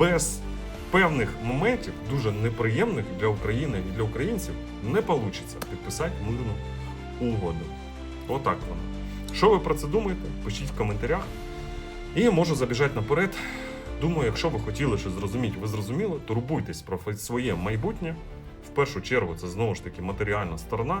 без певних моментів, дуже неприємних для України і для українців, не вийде підписати мирну угоду. Отак воно. Що ви про це думаєте? Пишіть в коментарях. І можу забіжати наперед. Думаю, якщо ви хотіли щось зрозуміти, ви зрозуміли, турбуйтесь про своє майбутнє. В першу чергу, це знову ж таки матеріальна сторона.